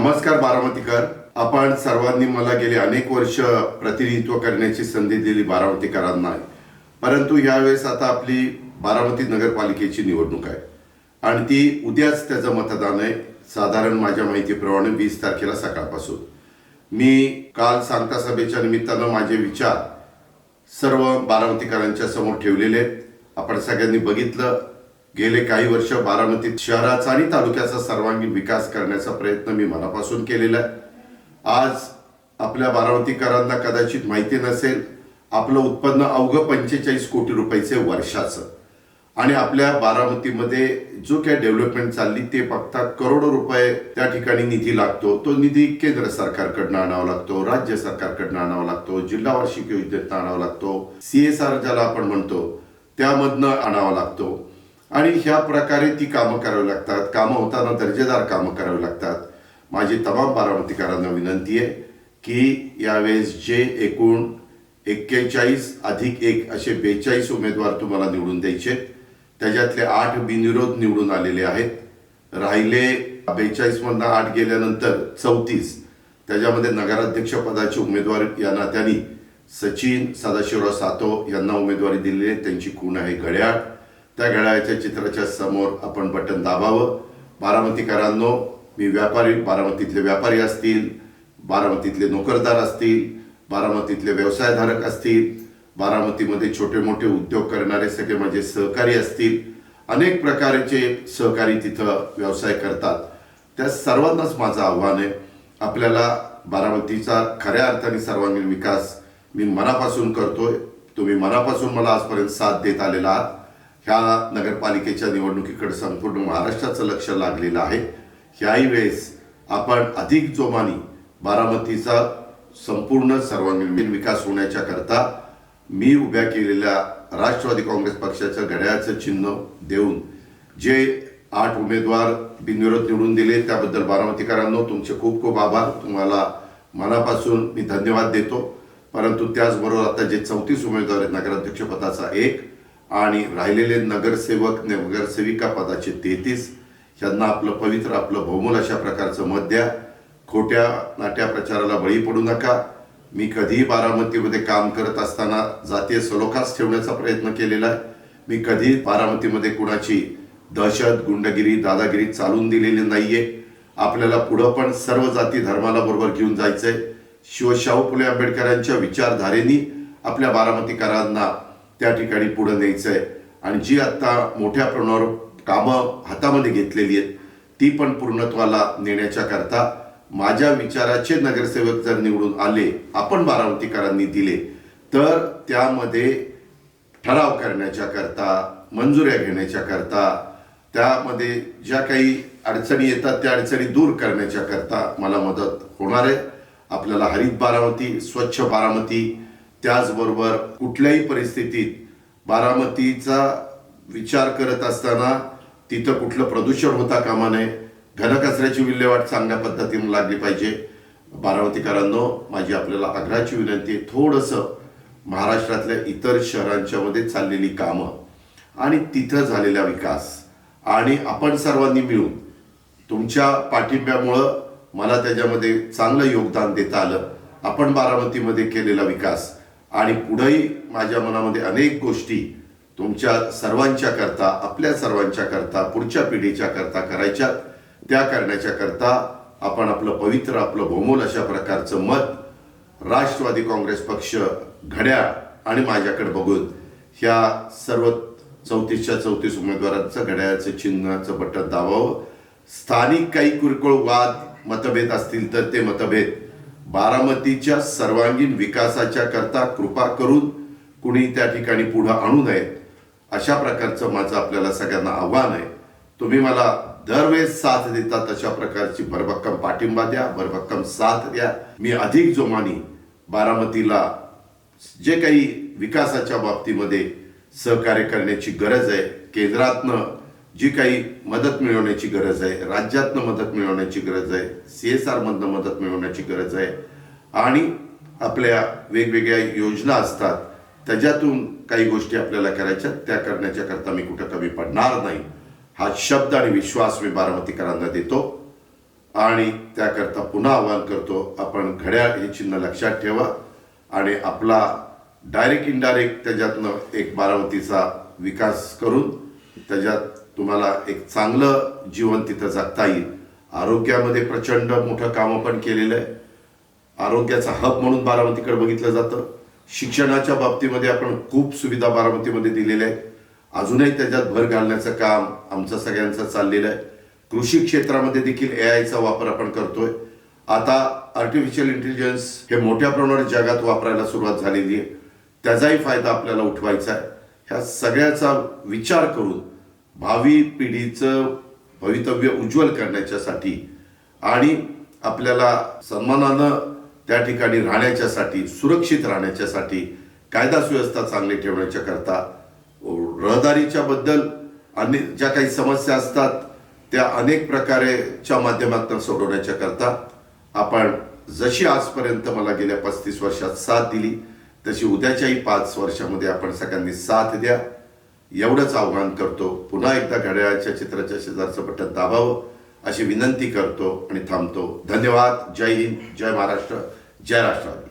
नमस्कार बारामतीकर. आपण सर्वांनी मला गेले अनेक वर्ष प्रतिनिधित्व करण्याची संधी दिली बारामतीकरांना. परंतु यावेळेस आता आपली बारामती नगरपालिकेची निवडणूक आहे. आणि ती उद्याच त्याचं मतदान आहे. साधारण माझ्या माहितीप्रमाणे वीस तारखेला सकाळपासून. मी काल सांगता सभेच्या निमित्तानं माझे विचार सर्व बारामतीकरांच्या समोर ठेवलेले आहेत. आपण सगळ्यांनी बघितलं. गेले काही वर्ष बारामती शहराचा आणि तालुक्याचा सर्वांगीण विकास करण्याचा प्रयत्न मी मनापासून केलेला आहे. आज आपल्या बारामतीकरांना कदाचित माहिती नसेल आपलं उत्पन्न अवघं पंचेचाळीस कोटी रुपयाचे वर्षाचं. आणि आपल्या बारामतीमध्ये जो काही डेव्हलपमेंट चालली ते बघता करोडो रुपये त्या ठिकाणी निधी लागतो. तो निधी केंद्र सरकारकडनं आणावा लागतो राज्य सरकारकडनं आणावा लागतो जिल्हा वार्षिक योजनेतनं आणावा लागतो सी एस आर ज्याला आपण म्हणतो त्यामधनं आणावा लागतो. आणि ह्या प्रकारे ती कामं करावी लागतात. कामं होताना दर्जेदार कामं करावी लागतात. माझी तमाम बारामतीकरांना विनंती आहे की यावेळेस जे एकूण एक्केचाळीस अधिक एक असे बेचाळीस उमेदवार तुम्हाला निवडून द्यायचे त्याच्यातले आठ बिनविरोध निवडून आलेले आहेत. राहिले बेचाळीसमधनं आठ गेल्यानंतर चौतीस. त्याच्यामध्ये नगराध्यक्ष पदाचे उमेदवार या नात्याने सचिन सदाशिवराव सातो यांना उमेदवारी दिलेली आहे. त्यांची खूण आहे घड्याळ. त्या घड्याळ्याच्या चित्राच्या समोर आपण बटन दाबावं. बारामतीकरांनो मी व्यापारी बारामतीतले व्यापारी असतील बारामतीतले नोकरदार असतील बारामतीतले व्यवसायधारक असतील बारामतीमध्ये छोटे मोठे उद्योग करणारे सगळे माझे सहकारी असतील अनेक प्रकारचे सहकारी तिथं व्यवसाय करतात. त्या सर्वांनाच माझं आव्हान आहे. आपल्याला बारामतीचा खऱ्या अर्थाने सर्वांगीण विकास मी मनापासून करतोय. तुम्ही मनापासून मला आजपर्यंत साथ देत आलेला आहात. ह्या नगरपालिकेच्या निवडणुकीकडे संपूर्ण महाराष्ट्राचं लक्ष लागलेलं आहे. ह्याही वेळेस आपण अधिक जोमाने बारामतीचा संपूर्ण सर्वांगीण विकास होण्याच्या करता मी उभ्या केलेल्या राष्ट्रवादी काँग्रेस पक्षाच्या घड्याळाचं चिन्ह देऊन जे आठ उमेदवार बिनविरोध निवडून दिले त्याबद्दल बारामतीकरांनो तुमचे खूप खूप आभार. तुम्हाला मनापासून मी धन्यवाद देतो. परंतु त्याचबरोबर आता जे चौतीस उमेदवार आहेत नगराध्यक्षपदाचा एक आणि राहिलेले नगरसेवक नगरसेविका पदाचे तेहतीस यांना आपलं पवित्र आपलं बहुमूल अशा प्रकारचं मत द्या. खोट्या नाट्या प्रचाराला बळी पडू नका. मी कधीही बारामतीमध्ये काम करत असताना जातीय सलोखाच ठेवण्याचा प्रयत्न केलेला आहे. मी कधी बारामतीमध्ये कुणाची दहशत गुंडगिरी दादागिरी चालून दिलेली नाहीये. आपल्याला पुढं पण सर्व जाती धर्माला बरोबर घेऊन जायचंय. शिव शाहू फुले आंबेडकरांच्या विचारधारेनी आपल्या बारामतीकरांना त्या ठिकाणी पुढं न्यायचं आहे आणि जी आता मोठ्या प्रमाणावर कामं हातामध्ये घेतलेली आहेत ती पण पूर्णत्वाला नेण्याच्या करता माझ्या विचाराचे नगरसेवक जर निवडून आले आपण बारामतीकरांनी दिले तर त्यामध्ये ठराव करण्याच्या करता मंजुऱ्या घेण्याच्या करता त्यामध्ये ज्या काही अडचणी येतात त्या अडचणी दूर करण्याच्या करता मला मदत होणार आहे. आपल्याला हरित बारामती स्वच्छ बारामती त्याचबरोबर कुठल्याही परिस्थितीत बारामतीचा विचार करत असताना तिथं कुठलं प्रदूषण होता कामा नये. घनकचऱ्याची विल्हेवाट चांगल्या पद्धतीने लागली पाहिजे. बारामतीकरांनो माझी आपल्याला आग्रहाची विनंती आहे थोडंसं महाराष्ट्रातल्या इतर शहरांच्या मध्ये चाललेली कामं आणि तिथं झालेला विकास आणि आपण सर्वांनी मिळून तुमच्या पाठिंब्यामुळं मला त्याच्यामध्ये चांगलं योगदान देता आलं. आपण बारामतीमध्ये केलेला विकास आणि पुढेही माझ्या मनामध्ये अनेक गोष्टी तुमच्या सर्वांच्या करता आपल्या सर्वांच्या करता पुढच्या पिढीच्या करता करायच्या त्या करण्याच्या करता आपण आपलं पवित्र आपलं बहुमूल अशा प्रकारचं मत राष्ट्रवादी काँग्रेस पक्ष घड्याळ आणि माझ्याकडे बघून ह्या सर्व चौतीसच्या चौतीस उमेदवारांचं घड्याळाचं चिन्हाचं बटन दाबावं. स्थानिक काही किरकोळ वाद मतभेद असतील तर ते मतभेद बारामतीच्या सर्वांगीण विकासाच्या करता कृपा करून कुणी त्या ठिकाणी पुढं आणू नयेत अशा प्रकारचं माझं आपल्याला सगळ्यांना आव्हान आहे. तुम्ही मला दरवेळेस साथ देता तशा प्रकारची भरभक्कम पाठिंबा द्या भरभक्कम साथ द्या. मी अधिक जोमानी बारामतीला जे काही विकासाच्या बाबतीमध्ये सहकार्य करण्याची गरज आहे केंद्रातनं जी काही मदत मिळवण्याची गरज आहे राज्यातनं मदत मिळवण्याची गरज आहे सी एस आरमधनं मदत मिळवण्याची गरज आहे आणि आपल्या वेगवेगळ्या योजना असतात त्याच्यातून काही गोष्टी आपल्याला करायच्या त्या करण्याच्या करता मी कुठं कमी पडणार नाही. हा शब्द आणि विश्वास मी बारामतीकरांना देतो आणि त्याकरता पुन्हा आवाहन करतो आपण घड्याळ हे चिन्ह लक्षात ठेवा आणि आपला डायरेक्ट इनडायरेक्ट त्याच्यातनं एक बारामतीचा विकास करून त्याच्यात तुम्हाला एक चांगलं जीवन तिथं जगता येईल. आरोग्यामध्ये प्रचंड मोठं कामं पण केलेलं आहे. आरोग्याचा हब म्हणून बारामतीकडे बघितलं जातं. शिक्षणाच्या बाबतीमध्ये आपण खूप सुविधा बारामतीमध्ये दिलेल्या आहेत. अजूनही त्याच्यात भर घालण्याचं काम आमचं सगळ्यांचं चाललेलं आहे. कृषी क्षेत्रामध्ये देखील ए आयचा वापर आपण करतोय. आता आर्टिफिशियल इंटेलिजन्स हे मोठ्या प्रमाणात जगात वापरायला सुरुवात झालेली आहे. त्याचाही फायदा आपल्याला उठवायचा आहे. ह्या सगळ्याचा विचार करून भावी पिढीचं भवितव्य उज्ज्वल करण्याच्यासाठी आणि आपल्याला सन्मानानं त्या ठिकाणी राहण्याच्यासाठी सुरक्षित राहण्याच्यासाठी कायदा सुव्यवस्था चांगली ठेवण्याच्या करता रहदारीच्या बद्दल अनेक ज्या काही समस्या असतात त्या अनेक प्रकारेच्या माध्यमातून सोडवण्याच्या करता आपण जशी आजपर्यंत मला गेल्या पस्तीस वर्षात साथ दिली तशी उद्याच्याही पाच वर्षामध्ये आपण सगळ्यांनी साथ द्या. एवढंच आव्हान करतो. पुन्हा एकदा घड्याळाच्या चित्राच्या शेजारचं बटन दाबावं. अशी विनंती करतो आणि थांबतो. धन्यवाद. जय हिंद. जय महाराष्ट्र. जय राष्ट्रवादी.